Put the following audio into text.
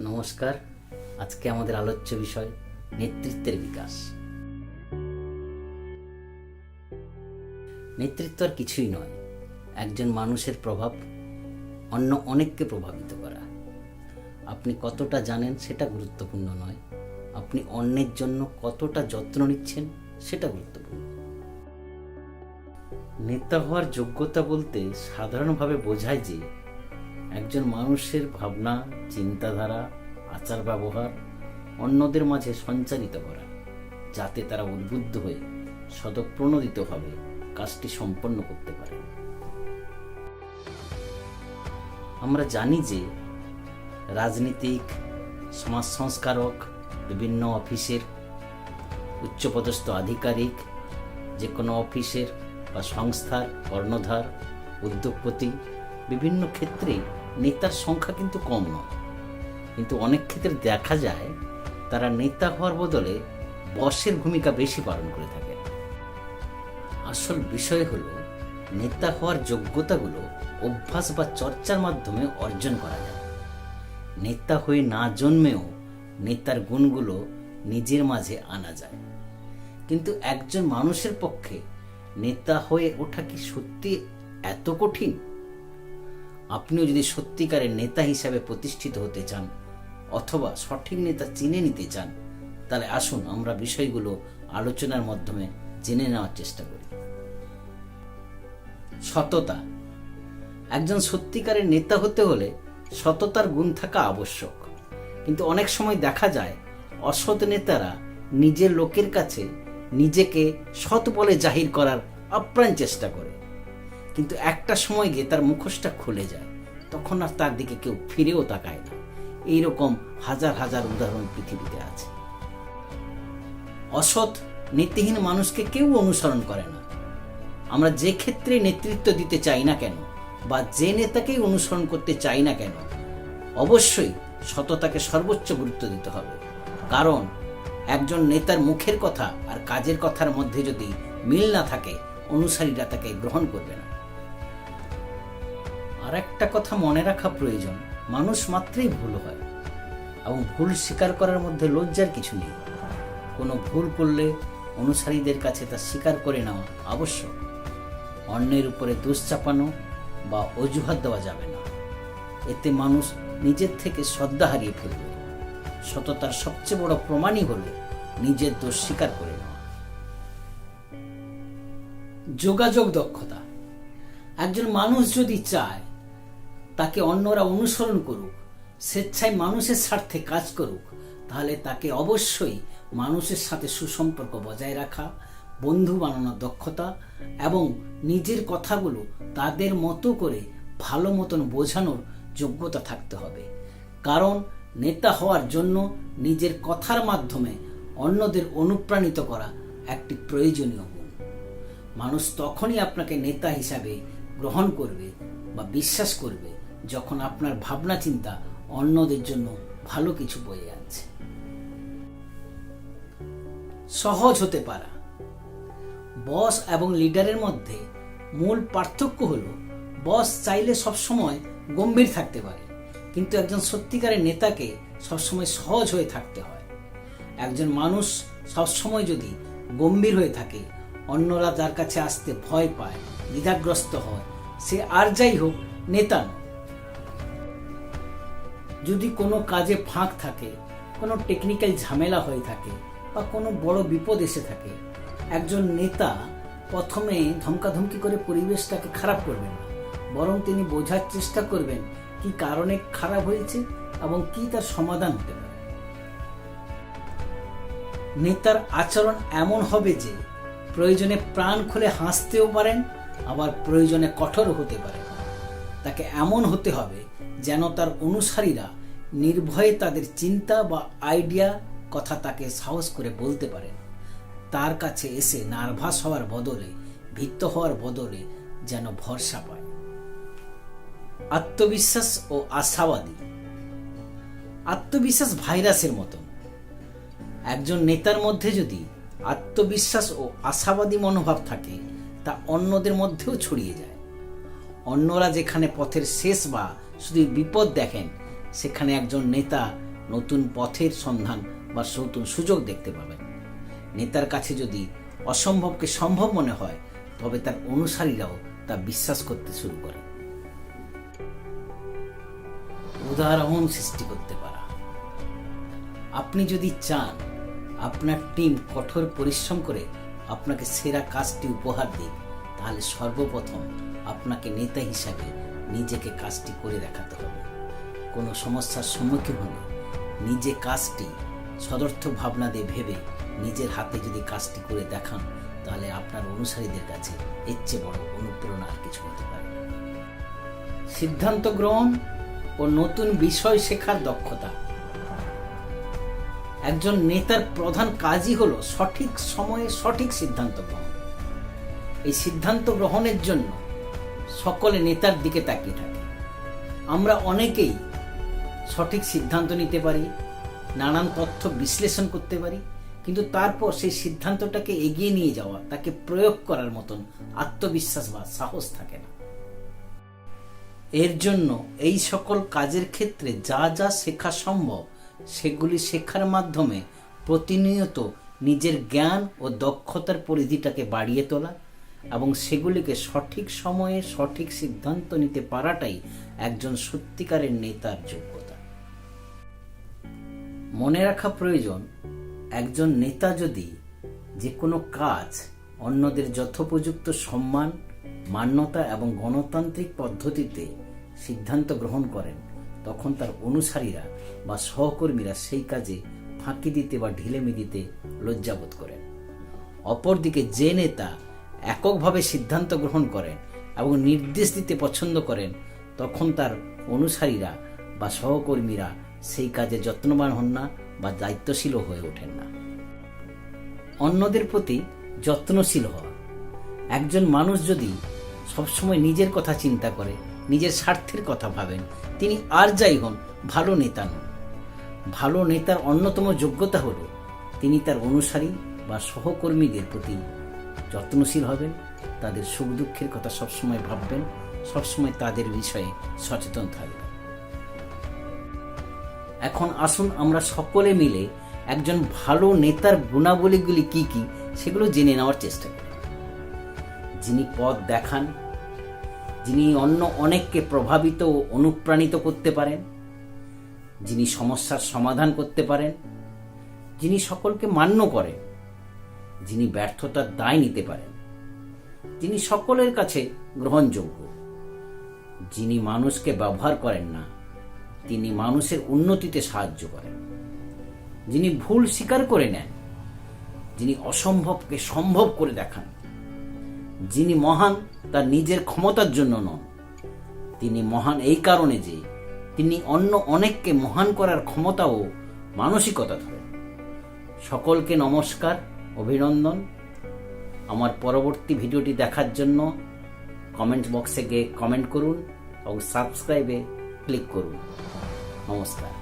নমস্কার। আজকে আমাদের আলোচ্য বিষয় নেতৃত্বের বিকাশ। নেতৃত্ব আর কিছুই নয়, একজন মানুষের প্রভাব অন্য অনেককে প্রভাবিত করা। আপনি কতটা জানেন সেটা গুরুত্বপূর্ণ নয়, আপনি অন্যের জন্য কতটা যত্ন নিচ্ছেন সেটা গুরুত্বপূর্ণ। নেতা হওয়ার যোগ্যতা বলতে সাধারণভাবে বোঝায় যে একজন মানুষের ভাবনা, চিন্তাধারা, আচার ব্যবহার, অন্যদের মাঝে সঞ্চারিত করা, যাতে তারা উদ্বুদ্ধ হয়ে সদপ্রণোদিতভাবে কাজটি সম্পন্ন করতে পারে। আমরা জানি যে রাজনীতিক সমাজ সংস্কারক বিভিন্ন অফিসের উচ্চপদস্থ আধিকারিক যে কোনো অফিসের বা সংস্থার কর্ণধার, উদ্যোগপতি বিভিন্ন ক্ষেত্রে নেতার সংখ্যা কিন্তু কম নয়। কিন্তু অনেক ক্ষেত্রে দেখা যায়, তারা নেতা হওয়ার বদলে বসের ভূমিকা বেশি পালন করে থাকে। আসল বিষয় হলো, নেতা হওয়ার যোগ্যতাগুলো অভ্যাস বা চর্চার মাধ্যমে অর্জন করা যায়। নেতা হয়ে না জন্মেও নেতার গুণগুলো নিজের মাঝে আনা যায়। কিন্তু একজন মানুষের পক্ষে নেতা হয়ে ওঠা কি সত্যি এত কঠিন? আপনিও যদি সত্যিকারের নেতা হিসাবে প্রতিষ্ঠিত হতে চান, অথবা সঠিক নেতা চিনে নিতে চান, তাহলে আসুন আমরা বিষয়গুলো আলোচনার মাধ্যমে জেনে নেওয়ার চেষ্টা করি। সততা। একজন সত্যিকারের নেতা হতে হলে সততার গুণ থাকা আবশ্যক। কিন্তু অনেক সময় দেখা যায়, অসৎ নেতারা নিজের লোকের কাছে নিজেকে সৎ বলে জাহির করার আপ্রাণ চেষ্টা করে। কিন্তু একটা সময় গিয়ে তার মুখোশটা খুলে যায়, তখন আর তার দিকে কেউ ফিরেও তাকায় না। এইরকম হাজার হাজার উদাহরণ পৃথিবীতে আছে। অসৎ, নীতিহীন মানুষকে কেউ অনুসরণ করে না। আমরা যে ক্ষেত্রে নেতৃত্ব দিতে চাই না কেন, বা যে নেতাকেই অনুসরণ করতে চাই না কেন, অবশ্যই সততাকে সর্বোচ্চ গুরুত্ব দিতে হবে। কারণ, একজন নেতার মুখের কথা আর কাজের কথার মধ্যে যদি মিল না থাকে, অনুসারীরা তাকে গ্রহণ করবে না। আর একটা কথা মনে রাখা প্রয়োজন। মানুষ মাত্রই ভুল হয় এবং ভুল স্বীকার করার মধ্যে লজ্জার কিছু নেই। কোনো ভুল করলে অনুসারীদের কাছে তা স্বীকার করে নেওয়া আবশ্যক। অন্যের উপরে দোষ চাপানো বা অজুহাত দেওয়া যাবে না। এতে মানুষ নিজের থেকে শ্রদ্ধা হারিয়ে ফেলবে। সততার সবচেয়ে বড় প্রমাণই হলো নিজের দোষ স্বীকার করে নেওয়া। যোগাযোগ দক্ষতা। একজন মানুষ যদি চায় তাকে অন্যরা অনুসরণ করুক, স্বেচ্ছায় মানুষের স্বার্থে কাজ করুক, তাহলে তাকে অবশ্যই মানুষের সাথে সুসম্পর্ক বজায় রাখা, বন্ধু বানানোর দক্ষতা এবং নিজের কথাগুলো তাদের মতো করে ভালো মতন বোঝানোর যোগ্যতা থাকতে হবে। কারণ নেতা হওয়ার জন্য নিজের কথার মাধ্যমে অন্যদের অনুপ্রাণিত করা একটি প্রয়োজনীয় গুণ। মানুষ তখনই আপনাকে নেতা হিসাবে গ্রহণ করবে বা বিশ্বাস করবে যখন আপনার ভাবনা চিন্তা অন্যদের জন্য ভালো কিছু বয়ে আনছে। সহজ হতে পারা। বস এবং লিডারের মধ্যে মূল পার্থক্য হলো, বস চাইলে সবসময় গম্ভীর থাকতে পারে, কিন্তু একজন সত্যিকারের নেতাকে সবসময় সহজ হয়ে থাকতে হয়। একজন মানুষ সবসময় যদি গম্ভীর হয়ে থাকে, অন্যরা যার কাছে আসতে ভয় পায়, দ্বিধাগ্রস্ত হয়, সে আর যাই হোক, নেতা নয়। যদি কোনো কাজে ফাঁক থাকে, কোনো টেকনিক্যাল ঝামেলা হয়ে থাকে বা কোনো বড় বিপদ এসে থাকে, একজন নেতা প্রথমে ধমকাধমকি করে পরিবেশটাকে খারাপ করবেন না। বরং তিনি বোঝার চেষ্টা করবেন কি কারণে খারাপ হয়েছে এবং কি তার সমাধান হতে পারে। নেতার আচরণ এমন হবে যে প্রয়োজনে প্রাণ খুলে হাসতেও পারেন, আবার প্রয়োজনে কঠোর হতে পারেন। তাকে এমন হতে হবে যেন তার অনুসারীরা নির্ভয়ে তাদের চিন্তা বা আইডিয়া কথা তাকে সাহস করে বলতে পারেন। তার কাছে এসে নার্ভাস হওয়ার বদলে, ভীত হওয়ার বদলে যেন ভরসা পায়। আত্মবিশ্বাস ও আশাবাদী। আত্মবিশ্বাস ভাইরাসের মতন একজন নেতার মধ্যে যদি আত্মবিশ্বাস ও আশাবাদী মনোভাব থাকে, তা অন্যদের মধ্যেও ছড়িয়ে যায়। অন্যরা যেখানে পথের শেষ বা শুধু বিপদ দেখেন সেখানে একজন নেতা নতুন পথের সন্ধান বা নতুন সুযোগ দেখতে পাবেন। নেতার কাছে যদি অসম্ভবকে সম্ভব মনে হয়, তবে তার অনুসারীরাও তা বিশ্বাস করতে শুরু করে। উদাহরণ সৃষ্টি করতে পারা। আপনি যদি চান আপনার টিম কঠোর পরিশ্রম করে আপনাকে সেরা কাজটি উপহার দিক, তাহলে সর্বপ্রথম আপনাকে নেতা হিসাবে নিজেকে কাজটি করে দেখাতে হবে। কোনো সমস্যার সম্মুখীন হলে নিজে কাজটি সদর্থ ভাবনা দিয়ে ভেবে নিজের হাতে যদি কাজটি করে দেখান, তাহলে আপনার অনুসারীদের কাছে এর চেয়ে বড় অনুপ্রেরণা আর কিছু হতে পারে সিদ্ধান্ত গ্রহণ ও নতুন বিষয় শেখার দক্ষতা। একজন নেতার প্রধান কাজই হলো সঠিক সময়ে সঠিক সিদ্ধান্ত গ্রহণ। এই সিদ্ধান্ত গ্রহণের জন্য সকলে নেতার দিকে তাকিয়ে থাকে। আমরা অনেকেই সঠিক সিদ্ধান্ত নিতে পারি, নানান তথ্য বিশ্লেষণ করতে পারি, কিন্তু তারপর সেই সিদ্ধান্তটাকে এগিয়ে নিয়ে যাওয়া, তাকে প্রয়োগ করার মতন আত্মবিশ্বাস বা সাহস থাকে না। এর জন্য এই সকল কাজের ক্ষেত্রে যা যা শেখা সম্ভব, সেগুলি শেখার মাধ্যমে প্রতিনিয়ত নিজের জ্ঞান ও দক্ষতার পরিধিটাকে বাড়িয়ে তোলা এবং সেগুলিকে সঠিক সময়ে সঠিক সিদ্ধান্ত নিতে পারাটাই একজন সত্যিকারের নেতার যোগ্যতা মনে রাখা প্রয়োজন, একজন নেতা যদি যে কোনো কাজ, অন্যদের যথোপযুক্ত সম্মান, মান্যতা এবং গণতান্ত্রিক পদ্ধতিতে সিদ্ধান্ত গ্রহণ করেন, তখন তার অনুসারীরা বা সহকর্মীরা সেই কাজে ফাঁকি দিতে বা ঢিলেমি দিতে লজ্জাবোধ করেন। অপরদিকে যে নেতা এককভাবে সিদ্ধান্ত গ্রহণ করেন এবং নির্দেশ দিতে পছন্দ করেন, তখন তার অনুসারীরা বা সহকর্মীরা সেই কাজে যত্নবান হন না বা দায়িত্বশীলও হয়ে ওঠেন না। অন্যদের প্রতি যত্নশীল হওয়া। একজন মানুষ যদি সবসময় নিজের কথা চিন্তা করে, নিজের স্বার্থের কথা ভাবেন, তিনি আর যাই হন, ভালো নেতা নন। ভালো নেতার অন্যতম যোগ্যতা হল, তিনি তার অনুসারী বা সহকর্মীদের প্রতি যত্নশীল হবেন, তাদের সুখ দুঃখের কথা সবসময় ভাববেন, সবসময় তাদের বিষয়ে সচেতন থাকবেন। এখন আসুন আমরা সকলে মিলে একজন ভালো নেতার গুণাবলীগুলি কি কি সেগুলো জেনে নেওয়ার চেষ্টা করি। যিনি পথ দেখান, যিনি অন্য অনেককে প্রভাবিত ও অনুপ্রাণিত করতে পারেন, যিনি সমস্যার সমাধান করতে পারেন, যিনি সকলকে মান্য করেন, যিনি ব্যর্থতার দায় নিতে পারেন, যিনি সকলের কাছে গ্রহণযোগ্য, যিনি মানুষকে ব্যবহার করেন না তিনি মানুষের উন্নতিতে সাহায্য করেন। যিনি ভুল স্বীকার করে নেন, যিনি অসম্ভবকে সম্ভব করে দেখান, যিনি মহান তার নিজের ক্ষমতার জন্য নন, তিনি মহান এই কারণে যে তিনি অন্য অনেককে মহান করার ক্ষমতা ও মানসিকতা ধরেন। সকলকে নমস্কার, অভিনন্দন। আমার পরবর্তী ভিডিওটি দেখার জন্য কমেন্ট বক্সে গিয়ে কমেন্ট করুন এবং সাবস্ক্রাইবে ক্লিক করুন। নমস্কার।